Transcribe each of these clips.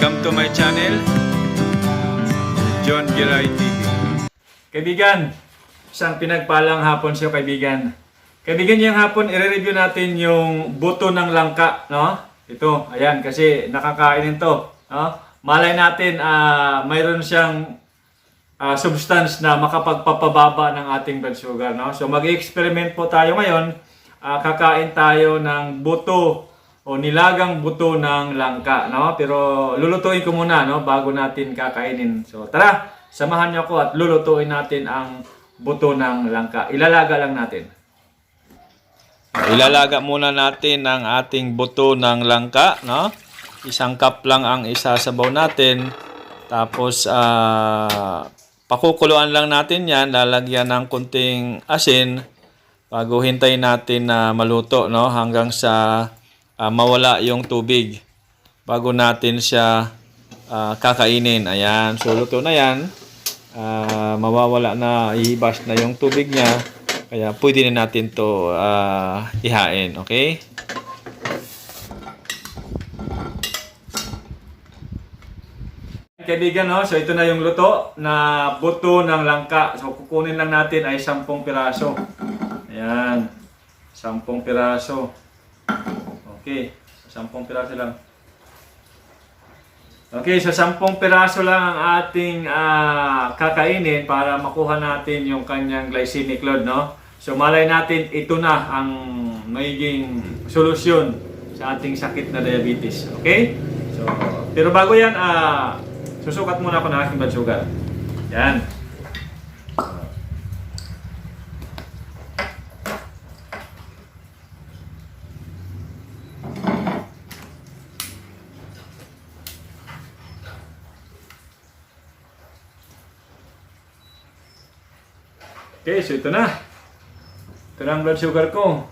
Welcome to my channel, John Giray TV. Kaibigan, isang pinagpalang hapon sa kaibigan. Kaibigan, yung hapon, i-review natin yung buto ng langka, no? Ito, ayan, kasi nakakainin to, no? Malay natin, ah, mayroon siyang ah, substance na makapagpapababa ng ating blood sugar. No? So mag-experiment po tayo ngayon. Ah, kakain tayo ng buto o nilagang buto ng langka. No? Pero lulutuin ko muna no? bago natin kakainin. So tara, samahan niyo ako at lulutuin natin ang buto ng langka. Ilalaga lang natin. Ilalaga muna natin ang ating buto ng langka. No? Isang cup lang ang isasabaw natin. Tapos, ah, pakukuluan lang natin yan. Lalagyan ng kunting asin bago hintayin natin na maluto, no? Hanggang sa ah, mawala yung tubig bago natin siya ah, kakainin. Ayan. So, luto na yan. Ah, mawawala na, ihibas na yung tubig niya. Kaya pwede na natin to ah, ihain. Okay? Kaibigan, no? So ito na yung luto na buto ng langka. So kukunin lang natin ay 10 piraso. Ayan. 10 piraso. Okay. 10 piraso lang. Okay, so 10 piraso lang ang ating ah, kakainin para makuha natin yung kanyang glycemic load, no? So malay natin ito na ang magiging solusyon sa ating sakit na diabetes. Okay? So, pero bago yan, ah, susukat muna ako ng aking blood sugar. Yan. Okay, so ito na. Ito na ang blood sugar ko.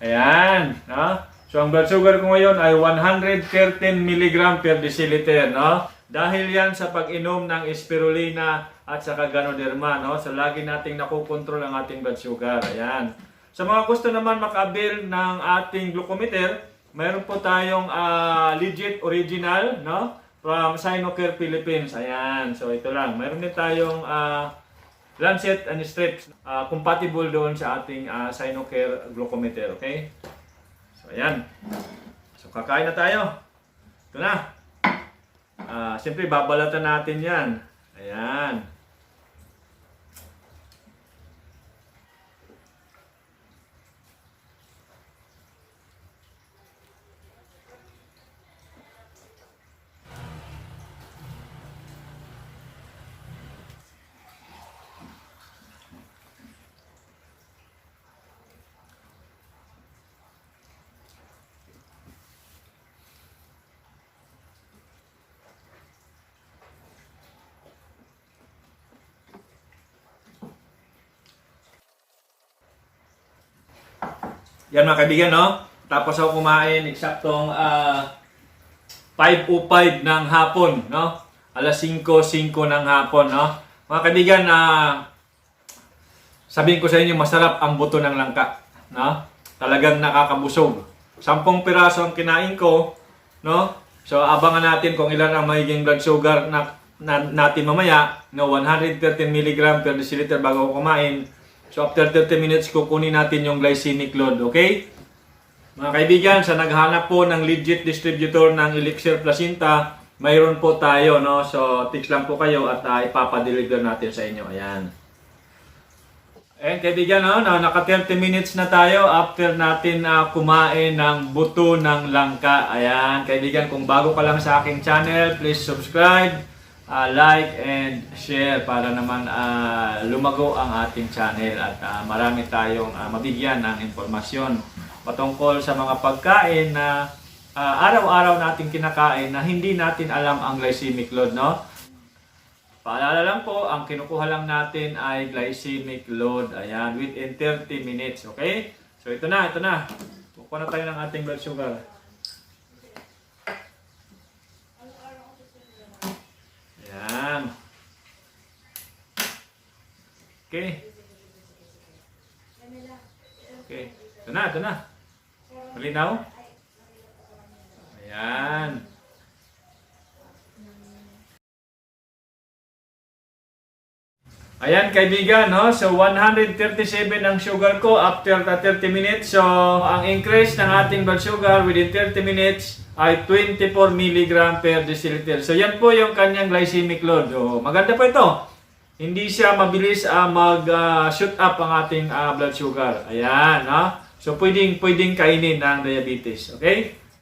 Ayan, no? So ang blood sugar ko ngayon ay 113 mg per deciliter, no? Dahil yan sa pag-inom ng spirulina at saka ganoderma, no? So lagi nating nakokontrol ang ating blood sugar. Ayan. Sa mga gusto naman makabil ng ating glucometer, mayroon po tayong ah, legit original, no? From Sinocare Philippines. Ayan. So ito lang. Mayroon din tayong ah, Lancet and strips ah, compatible doon sa ating uh, Sinocare glucometer, okay? So ayan. So kakain na tayo. Ito na. Ah, siyempre babalatan natin 'yan. Ayan. Yan mga kaibigan, no? Tapos ako kumain eksaktong ah, 5.05 ng hapon, no? Alas 5.05 ng hapon, no? Mga kaibigan, na sabihin ko sa inyo, masarap ang buto ng langka, no? Talagang nakakabusog. Sampung piraso ang kinain ko, no? So, abangan natin kung ilan ang magiging blood sugar na, na natin mamaya, no? 113 mg per deciliter bago kumain. So after 30 minutes, kukunin natin yung glycemic load, okay? Mga kaibigan, sa naghanap po ng legit distributor ng Elixir Placenta, mayroon po tayo, no? So, text lang po kayo at uh, ipapadeliver natin sa inyo. Ayan. Ayan, kaibigan, no? no naka 30 minutes na tayo after natin uh, kumain ng buto ng langka. Ayan, kaibigan, kung bago ka lang sa aking channel, please subscribe uh, like and share para naman uh, lumago ang ating channel at uh, marami tayong uh, mabigyan ng impormasyon patungkol sa mga pagkain na uh, araw-araw nating kinakain na hindi natin alam ang glycemic load, no? Paalala lang po, ang kinukuha lang natin ay glycemic load. Ayan, within 30 minutes, okay? So ito na, ito na. Kukuha na tayo ng ating blood sugar. Yan. Okay. Okay. Ito na, ito na. Malinaw? Ayan. Ayan kaibigan, no? So 137 ang sugar ko after the 30 minutes. So ang increase ng ating blood sugar within 30 minutes ay 24 mg per deciliter. So yan po yung kanyang glycemic load. So, maganda po ito. Hindi siya mabilis ah, mag-shoot up ang ating ah, blood sugar. Ayan, no? So pwedeng pwedeng kainin ng diabetes, okay?